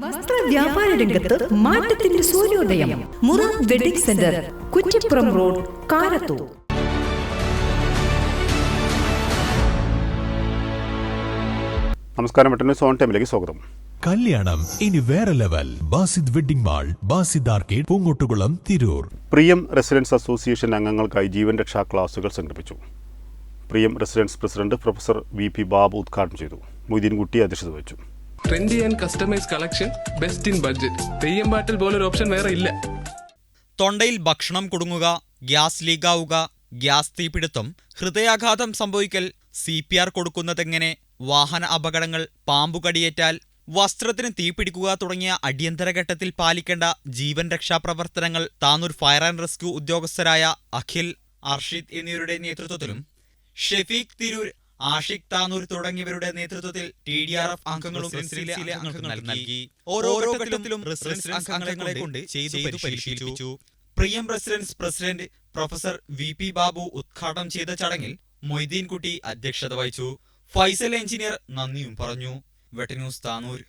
വസ്ത്ര വ്യാപാര രംഗത്ത് മാറ്റത്തിന്റെ സൂര്യോദയം. മുറ wedding centre Kuttippuram road Karathur. നമസ്കാരം വെട്ടന്യൂസ് സോൺ ടൈമിലേക്ക് സ്വാഗതം. കല്യാണം ഇനി വേറെ level. Basid wedding mall Basid arcade Poongottukulam Tirur. Priyam residence association അംഗങ്ങൾക്കായി ജീവൻ രക്ഷാ ക്ലാസുകൾ സംഘടിപ്പിച്ചു. Priyam residence president professor V P Babu ഉദ്ഘാടനം ചെയ്തു. മൊയ്തീൻകുട്ടി അധ്യക്ഷത വഹിച്ചു. Trendy and customise collection best in budget Theyyam പാട്ടിൽ പോലൊരു ഓപ്ഷൻ വേറെ ഇല്ല. തൊണ്ടയിൽ ഭക്ഷണം കുടുങ്ങുക ഗ്യാസ് ലീക്കാവുക ഗ്യാസ് തീപിടുത്തം ഹൃദയാഘാതം സംഭവിക്കൽ സി പി ആർ കൊടുക്കുന്നതെങ്ങനെ വാഹന അപകടങ്ങൾ പാമ്പുകടിയേറ്റാൽ വസ്ത്രത്തിന് തീപിടിക്കുക തുടങ്ങിയ അടിയന്തര ഘട്ടത്തിൽ പാലിക്കേണ്ട ജീവൻ രക്ഷാ പ്രവർത്തനങ്ങൾ താനൂർ ഫയർ ആൻഡ് റെസ്ക്യൂ ഉദ്യോഗസ്ഥരായ അഖിൽ അർഷിദ് എന്നിവരുടെ നേതൃത്വത്തിലും ഷെഫീഖ് തിരൂർ ആഷിഖ് താനൂർ തുടങ്ങിയവരുടെ നേതൃത്വത്തിൽ ടി ഡി ആർ എഫ് അംഗങ്ങളും നൽകി. ഓരോ ഘട്ടത്തിലും റെസിഡൻസ് അംഗങ്ങളെ കൊണ്ട് ചെയ്തു പരിശീലിപ്പിച്ചു. Priyam residence president professor V P Babu ഉദ്ഘാടനം ചെയ്ത ചടങ്ങിൽ മൊയ്തീൻകുട്ടി അധ്യക്ഷത വഹിച്ചു. ഫൈസൽ എഞ്ചിനീയർ നന്ദിയും പറഞ്ഞു. വെട്ടന്യൂസ് താനൂർ.